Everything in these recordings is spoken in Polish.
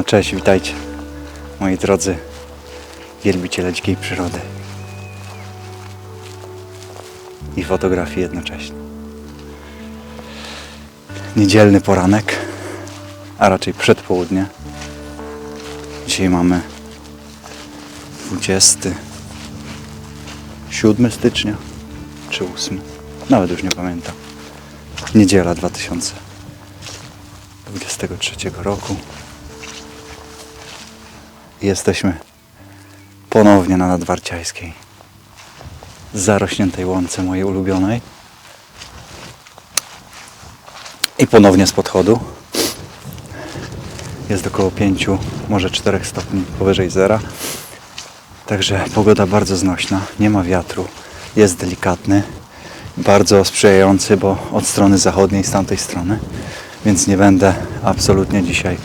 No cześć, witajcie. Moi drodzy wielbiciele dzikiej przyrody. I fotografii jednocześnie. Niedzielny poranek, a raczej przedpołudnie. Dzisiaj mamy 27 stycznia czy 8. Nawet już nie pamiętam. Niedziela 2023 roku. Jesteśmy ponownie na Nadwarciajskiej. Zarośniętej łące mojej ulubionej. I ponownie z podchodu. Jest około 5, może 4 stopni powyżej zera. Także pogoda bardzo znośna, nie ma wiatru, jest delikatny, bardzo sprzyjający, bo od strony zachodniej, z tamtej strony, więc nie będę absolutnie dzisiaj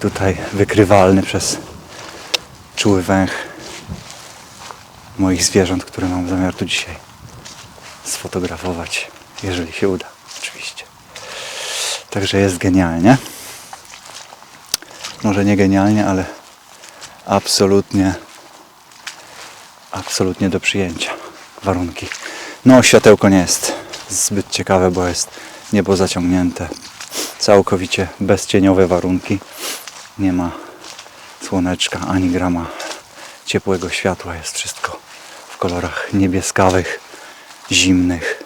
tutaj wykrywalny przez czuły węch moich zwierząt, które mam zamiar tu dzisiaj sfotografować, jeżeli się uda, oczywiście. Także jest genialnie. Może nie genialnie, ale absolutnie, absolutnie do przyjęcia warunki. No, światełko nie jest zbyt ciekawe, bo jest niebo zaciągnięte. Całkowicie bezcieniowe warunki. Nie ma słoneczka ani grama ciepłego światła. Jest wszystko w kolorach niebieskawych, zimnych.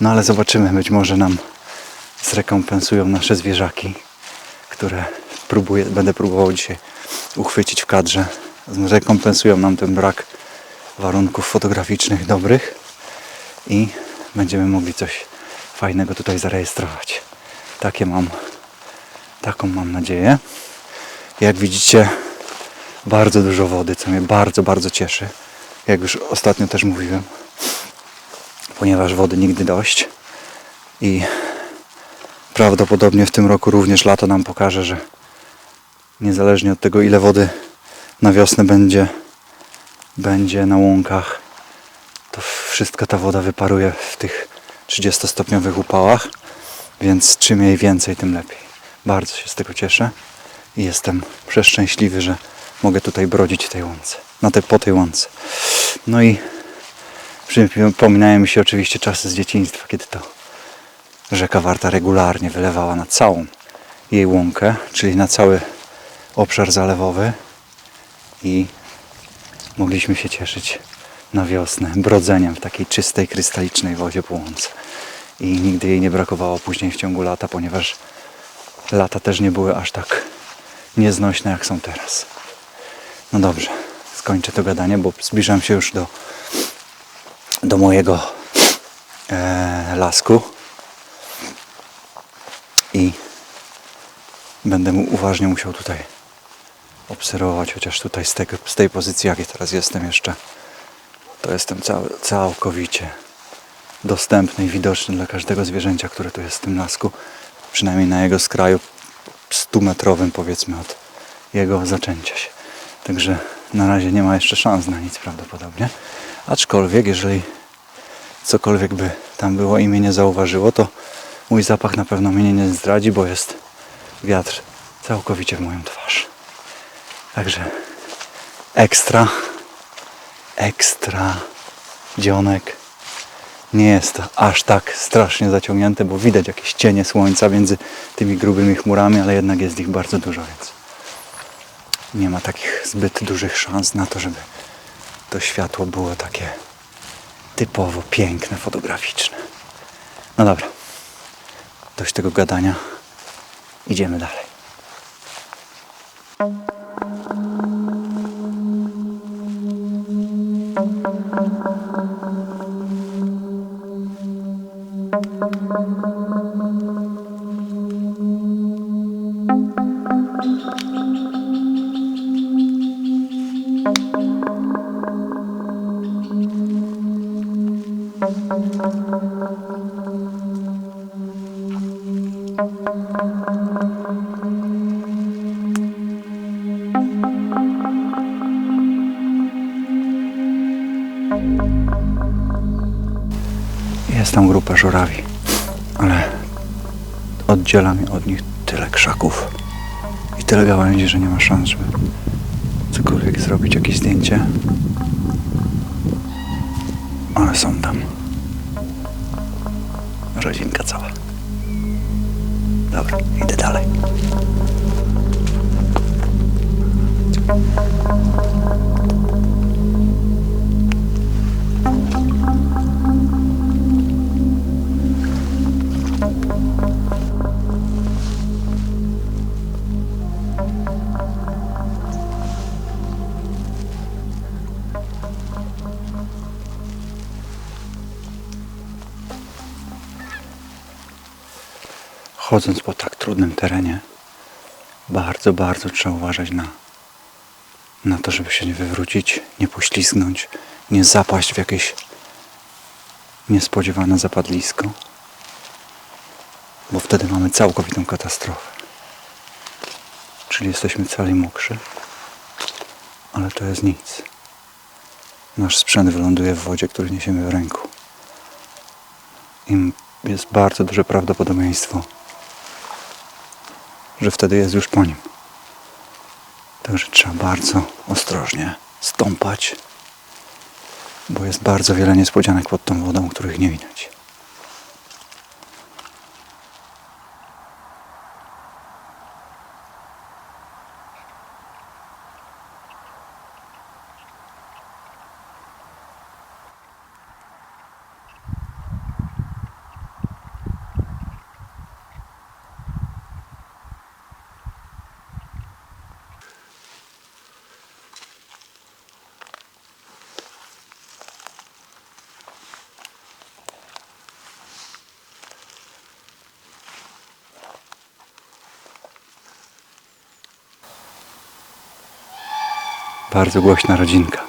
No ale zobaczymy, być może nam zrekompensują nasze zwierzaki, które próbuję, będę próbował dzisiaj uchwycić w kadrze. Zrekompensują nam ten brak warunków fotograficznych dobrych i będziemy mogli coś fajnego tutaj zarejestrować. Takie mam, taką mam nadzieję. Jak widzicie, bardzo dużo wody, co mnie bardzo, bardzo cieszy. Jak już ostatnio też mówiłem, ponieważ wody nigdy dość i prawdopodobnie w tym roku również lato nam pokaże, że niezależnie od tego ile wody na wiosnę będzie, będzie na łąkach, to wszystka ta woda wyparuje w tych 30-stopniowych upałach, więc czym jej więcej, tym lepiej. Bardzo się z tego cieszę i jestem przeszczęśliwy, że mogę tutaj brodzić tej łące, na te, po tej łące. No i przypominają mi się oczywiście czasy z dzieciństwa, kiedy to rzeka Warta regularnie wylewała na całą jej łąkę, czyli na cały obszar zalewowy i mogliśmy się cieszyć na wiosnę brodzeniem w takiej czystej, krystalicznej wodzie po łące. I nigdy jej nie brakowało później w ciągu lata, ponieważ lata też nie były aż tak nieznośne jak są teraz. No dobrze, skończę to gadanie, bo zbliżam się już do, do mojego e, lasku i będę mu uważnie musiał tutaj obserwować, chociaż tutaj z, tego, z tej pozycji, jak ja teraz jestem jeszcze, to jestem cały, całkowicie dostępny i widoczny dla każdego zwierzęcia, które tu jest w tym lasku, przynajmniej na jego skraju 100 metrowym powiedzmy od jego zaczęcia się. Także na razie nie ma jeszcze szans na nic prawdopodobnie. Aczkolwiek, jeżeli cokolwiek by tam było i mnie nie zauważyło, to mój zapach na pewno mnie nie zdradzi, bo jest wiatr całkowicie w moją twarz. Także ekstra, ekstra dzionek. Nie jest aż tak strasznie zaciągnięte, bo widać jakieś cienie słońca między tymi grubymi chmurami, ale jednak jest ich bardzo dużo, więc nie ma takich zbyt dużych szans na to, żeby to światło było takie typowo piękne, fotograficzne. No dobra, dość tego gadania. Idziemy dalej. Gałęzi, że nie ma szans, żeby cokolwiek zrobić, jakieś zdjęcie. Ale są tam. Rodzinka cała. Dobra, Chodząc po tak trudnym terenie, bardzo, bardzo trzeba uważać na, na to, żeby się nie wywrócić, nie poślizgnąć, nie zapaść w jakieś niespodziewane zapadlisko, bo wtedy mamy całkowitą katastrofę. Czyli jesteśmy cali mokrzy, ale to jest nic. Nasz sprzęt wyląduje w wodzie, który niesiemy w ręku. I jest bardzo duże prawdopodobieństwo, że wtedy jest już po nim. Także trzeba bardzo ostrożnie stąpać, bo jest bardzo wiele niespodzianek pod tą wodą, których nie widać. Bardzo głośna rodzinka.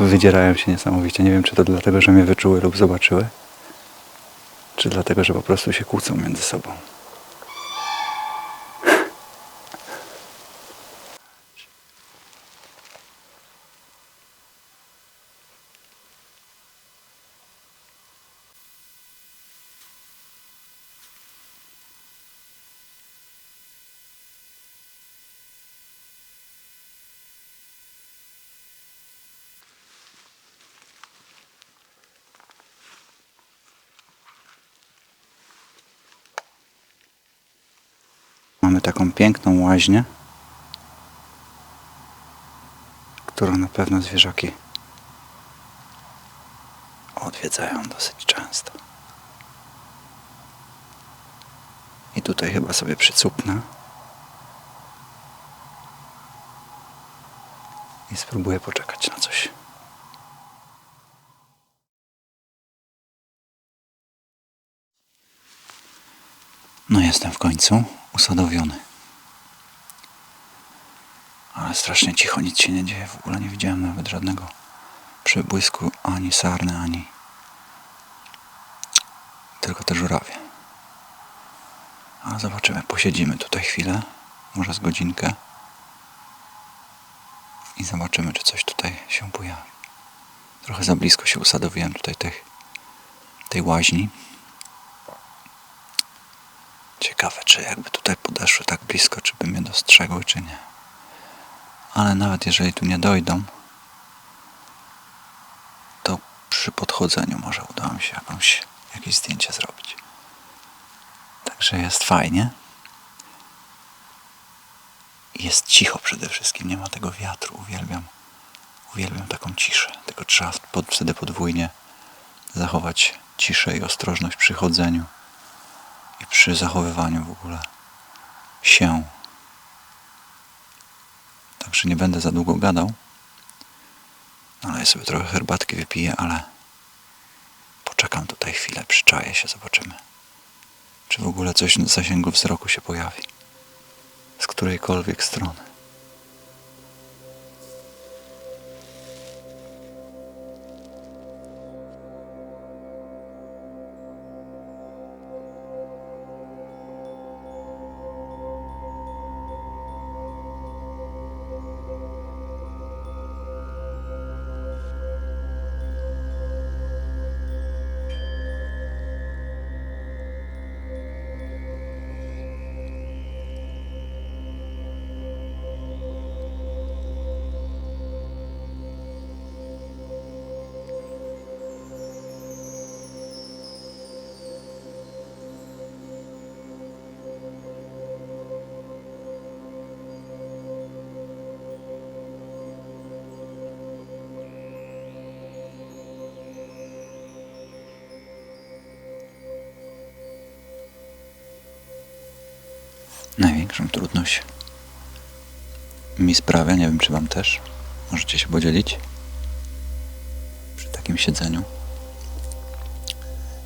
Wydzierają się niesamowicie. Nie wiem, czy to dlatego, że mnie wyczuły lub zobaczyły, czy dlatego, że po prostu się kłócą między sobą. Mamy taką piękną łaźnię, którą na pewno zwierzaki odwiedzają dosyć często. I tutaj chyba sobie przycupnę. I spróbuję poczekać na coś. No jestem w końcu usadowiony. Ale strasznie cicho, nic się nie dzieje. W ogóle nie widziałem nawet żadnego przebłysku, ani sarny, ani tylko te żurawie. Ale zobaczymy, posiedzimy tutaj chwilę, może z godzinkę i zobaczymy, czy coś tutaj się pojawi. Trochę za blisko się usadowiłem tutaj tej łaźni. Ciekawe, czy jakby tutaj podeszły tak blisko, czy by mnie dostrzegły, czy nie. Ale nawet jeżeli tu nie dojdą, to przy podchodzeniu może uda mi się jakąś, jakieś zdjęcie zrobić. Także jest fajnie. Jest cicho przede wszystkim, nie ma tego wiatru. Uwielbiam, uwielbiam taką ciszę. Tylko trzeba pod, wtedy podwójnie zachować ciszę i ostrożność przy chodzeniu przy zachowywaniu w ogóle się. Także nie będę za długo gadał. Ale ja sobie trochę herbatki wypiję, ale poczekam tutaj chwilę, przyczaję się, zobaczymy. Czy w ogóle coś z zasięgu wzroku się pojawi. Z którejkolwiek strony. Największą trudność mi sprawia, nie wiem czy Wam też, możecie się podzielić przy takim siedzeniu.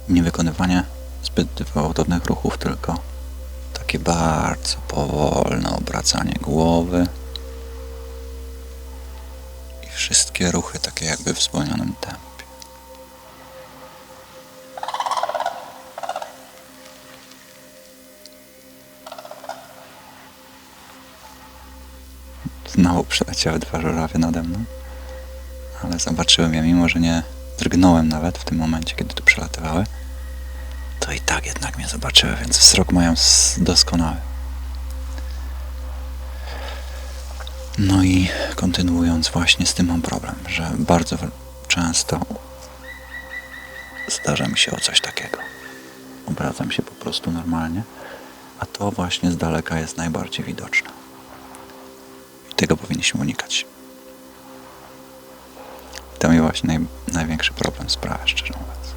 Nie wykonywanie zbyt gwałtownych ruchów, tylko takie bardzo powolne obracanie głowy i wszystkie ruchy takie jakby w zwolnionym tempie. Znowu przeleciały dwa żurawie nade mną, ale zobaczyłem je, mimo że nie drgnąłem nawet w tym momencie, kiedy tu przelatywały, to i tak jednak mnie zobaczyły, więc wzrok mają doskonały. No i kontynuując właśnie z tym mam problem, że bardzo często zdarza mi się o coś takiego. Obracam się po prostu normalnie, a to właśnie z daleka jest najbardziej widoczne. Tego powinniśmy unikać. To mi właśnie naj, największy problem sprawia, szczerze mówiąc.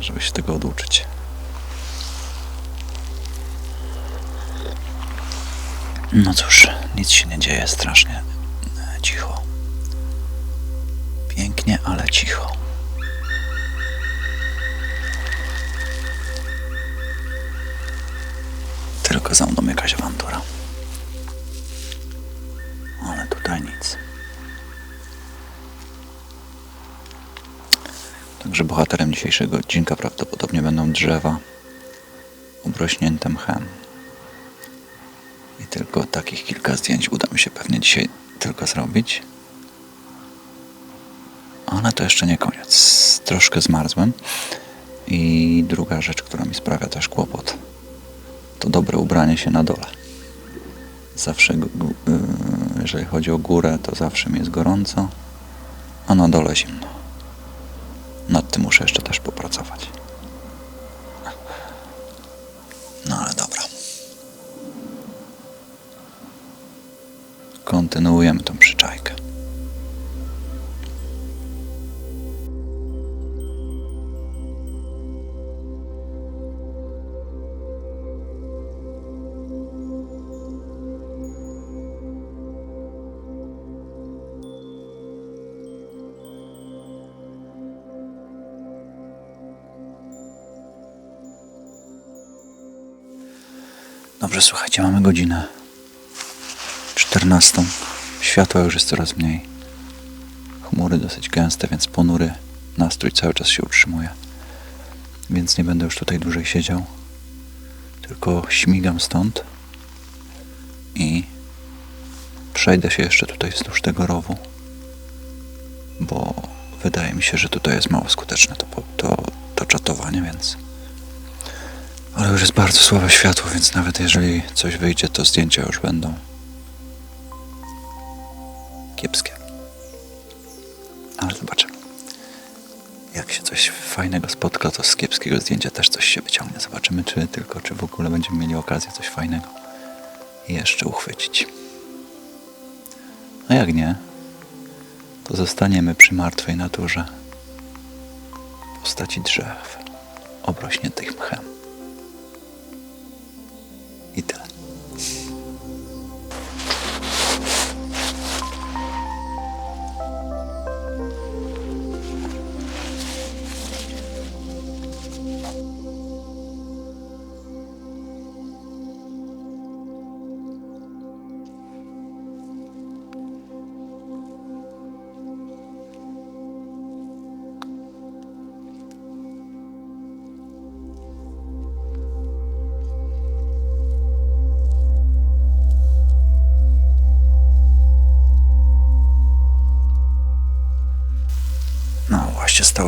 Żeby się tego oduczyć. No cóż, nic się nie dzieje, strasznie e, cicho. Pięknie, ale cicho. Tylko za mną jakaś awantura. Ale tutaj nic. Także bohaterem dzisiejszego odcinka prawdopodobnie będą drzewa obrośnięte mchem. I tylko takich kilka zdjęć uda mi się pewnie dzisiaj tylko zrobić. Ale to jeszcze nie koniec. Troszkę zmarzłem. I druga rzecz, która mi sprawia też kłopot, to dobre ubranie się na dole. Zawsze, jeżeli chodzi o górę, to zawsze mi jest gorąco, a na dole zimno. Nad tym muszę jeszcze też popracować. No ale dobra. Kontynuujemy tą Dobrze, słuchajcie, mamy godzinę 14. Światła już jest coraz mniej. Chmury dosyć gęste, więc ponury nastrój cały czas się utrzymuje. Więc nie będę już tutaj dłużej siedział. Tylko śmigam stąd i przejdę się jeszcze tutaj wzdłuż tego rowu, bo wydaje mi się, że tutaj jest mało skuteczne to, to, to czatowanie, więc ale już jest bardzo słabe światło, więc nawet jeżeli coś wyjdzie, to zdjęcia już będą kiepskie. Ale zobaczymy. Jak się coś fajnego spotka, to z kiepskiego zdjęcia też coś się wyciągnie. Zobaczymy, czy tylko, czy w ogóle będziemy mieli okazję coś fajnego jeszcze uchwycić. A jak nie, to zostaniemy przy martwej naturze postaci drzew obrośniętych mchem.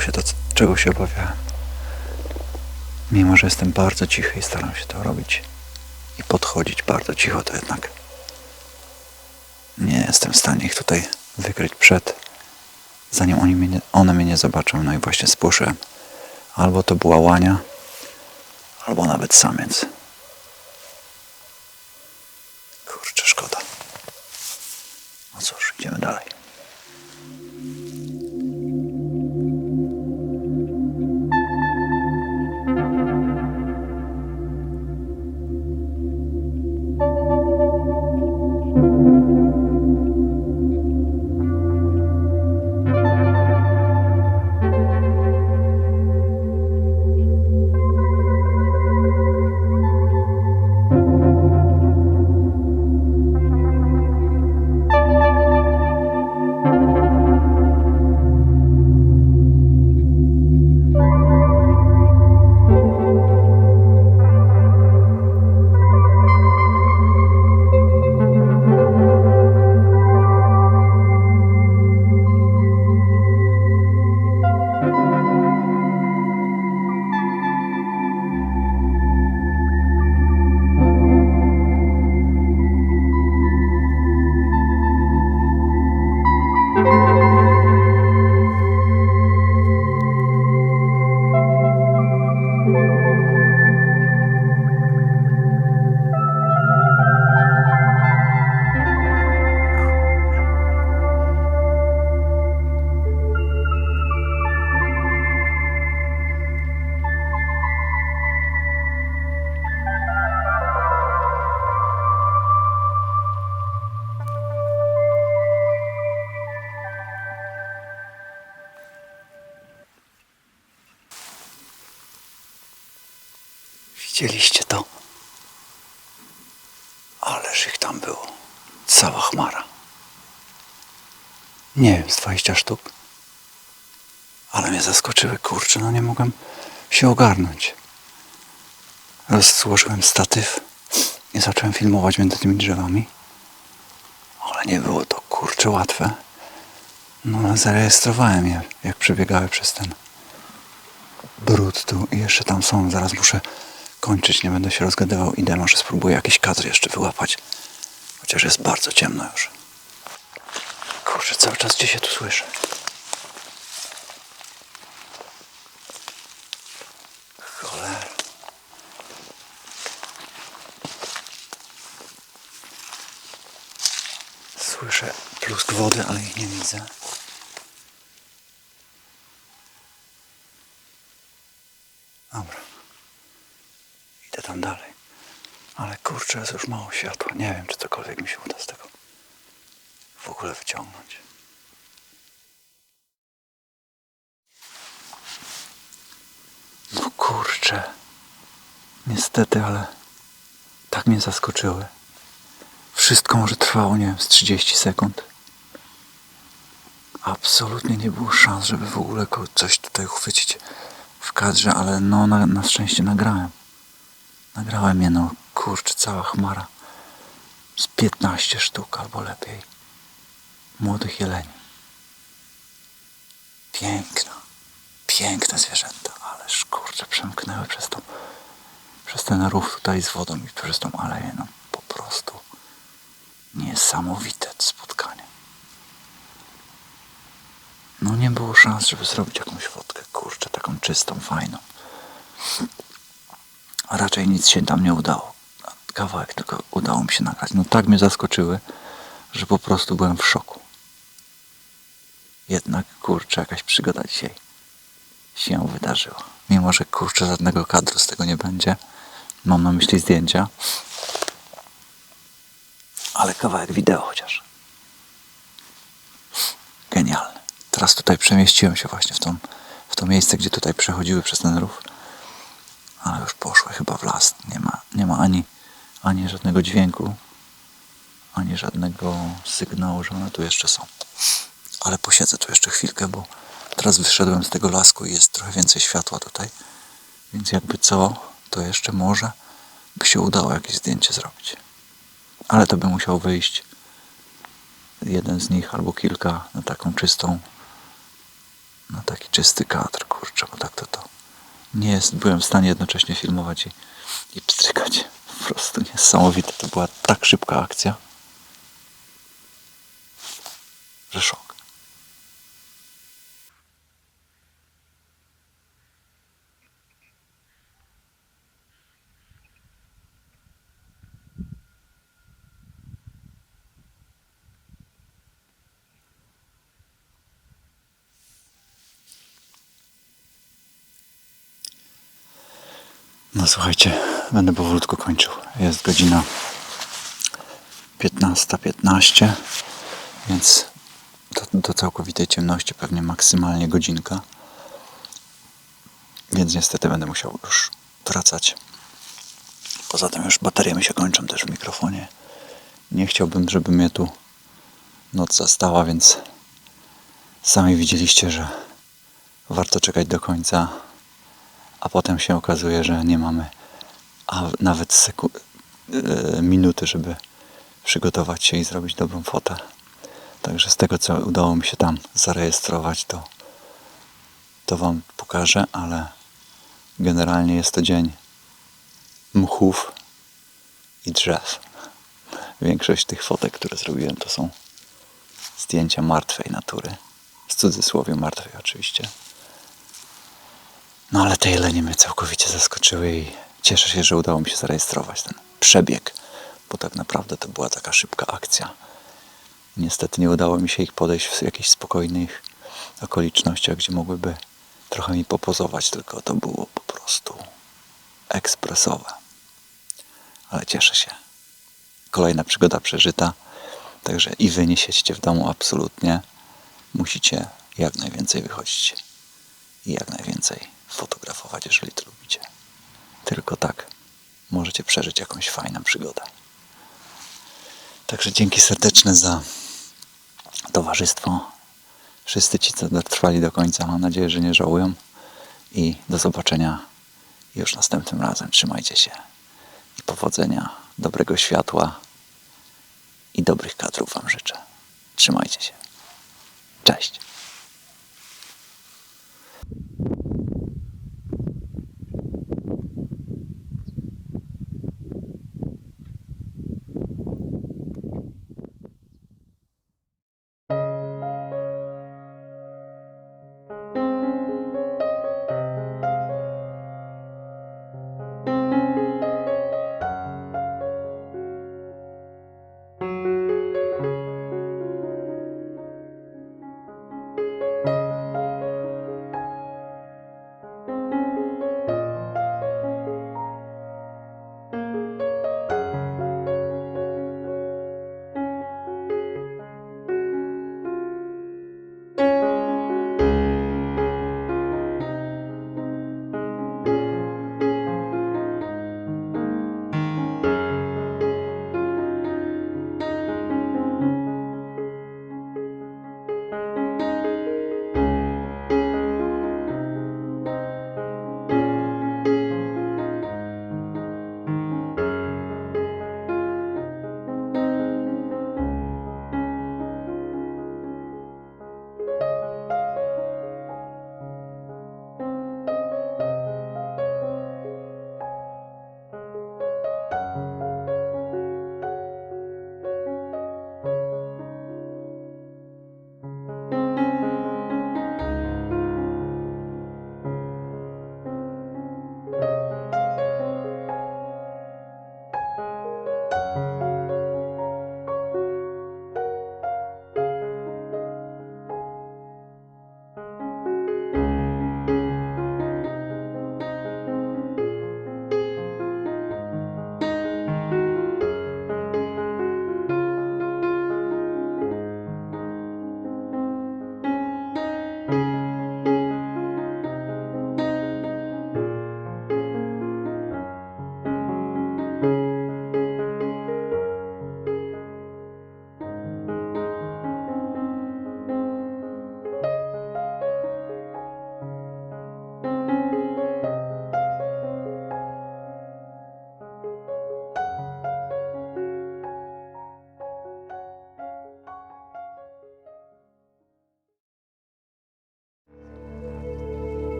Się to, czego się obawiałem. Mimo, że jestem bardzo cichy i staram się to robić i podchodzić bardzo cicho, to jednak nie jestem w stanie ich tutaj wykryć przed, zanim oni mnie nie, one mnie nie zobaczą. No i właśnie spłoszyłem. Albo to była łania, albo nawet samiec. Widzieliście to? Ależ ich tam było. Cała chmara. Nie wiem, z 20 sztuk. Ale mnie zaskoczyły, kurczę, no nie mogłem się ogarnąć. Rozłożyłem statyw i zacząłem filmować między tymi drzewami. Ale nie było to, kurczę, łatwe. No, zarejestrowałem je, jak przebiegały przez ten brud tu i jeszcze tam są. Zaraz muszę kończyć, nie będę się rozgadywał. Idę, może spróbuję jakiś kadr jeszcze wyłapać. Chociaż jest bardzo ciemno już. Kurczę, cały czas gdzie się tu słyszę. Cholera. Słyszę plusk wody, ale ich nie widzę. Tam dalej. Ale kurczę, jest już mało światła. Nie wiem, czy cokolwiek mi się uda z tego w ogóle wyciągnąć. No kurczę. Niestety, ale tak mnie zaskoczyły. Wszystko może trwało, nie wiem, z 30 sekund. Absolutnie nie było szans, żeby w ogóle coś tutaj uchwycić w kadrze, ale no na, na szczęście nagrałem. Nagrałem je, no kurczę, cała chmara. Z 15 sztuk albo lepiej. Młodych jeleni. Piękna, piękne zwierzęta, ależ kurczę, przemknęły przez tą, przez ten rów tutaj z wodą i przez tą aleję, no po prostu niesamowite spotkanie. No nie było szans, żeby zrobić jakąś fotkę, kurczę, taką czystą, fajną. A raczej nic się tam nie udało. Kawałek tylko udało mi się nagrać. No tak mnie zaskoczyły, że po prostu byłem w szoku. Jednak, kurczę, jakaś przygoda dzisiaj się wydarzyła. Mimo, że kurczę, żadnego kadru z tego nie będzie. Mam na myśli zdjęcia. Ale kawałek wideo chociaż. Genialne. Teraz tutaj przemieściłem się właśnie w, tą, w to miejsce, gdzie tutaj przechodziły przez ten rów. Ale już poszły chyba w las. Nie ma, nie ma ani, ani żadnego dźwięku, ani żadnego sygnału, że one tu jeszcze są. Ale posiedzę tu jeszcze chwilkę, bo teraz wyszedłem z tego lasku i jest trochę więcej światła tutaj. Więc jakby co, to jeszcze może by się udało jakieś zdjęcie zrobić. Ale to by musiał wyjść jeden z nich albo kilka na taką czystą, na taki czysty kadr, kurczę, bo tak to to nie jest, byłem w stanie jednocześnie filmować i, i pstrykać. Po prostu niesamowite. To była tak szybka akcja, że szok. No słuchajcie, będę powolutku kończył. Jest godzina 15.15, 15, więc do, do całkowitej ciemności pewnie maksymalnie godzinka. Więc niestety będę musiał już wracać. Poza tym już baterie mi się kończą też w mikrofonie. Nie chciałbym, żeby mnie tu noc zastała, więc sami widzieliście, że warto czekać do końca a potem się okazuje, że nie mamy a nawet seku- e, minuty, żeby przygotować się i zrobić dobrą fotę. Także z tego, co udało mi się tam zarejestrować, to, to Wam pokażę, ale generalnie jest to dzień mchów i drzew. Większość tych fotek, które zrobiłem, to są zdjęcia martwej natury. W cudzysłowie martwej oczywiście. No ale te jelenie mnie całkowicie zaskoczyły i cieszę się, że udało mi się zarejestrować ten przebieg, bo tak naprawdę to była taka szybka akcja. Niestety nie udało mi się ich podejść w jakichś spokojnych okolicznościach, gdzie mogłyby trochę mi popozować, tylko to było po prostu ekspresowe. Ale cieszę się. Kolejna przygoda przeżyta, także i wy nie w domu absolutnie. Musicie jak najwięcej wychodzić i jak najwięcej fotografować, jeżeli to lubicie. Tylko tak możecie przeżyć jakąś fajną przygodę. Także dzięki serdeczne za towarzystwo. Wszyscy ci, co dotrwali do końca, mam nadzieję, że nie żałują. I do zobaczenia już następnym razem. Trzymajcie się i powodzenia, dobrego światła i dobrych kadrów Wam życzę. Trzymajcie się. Cześć.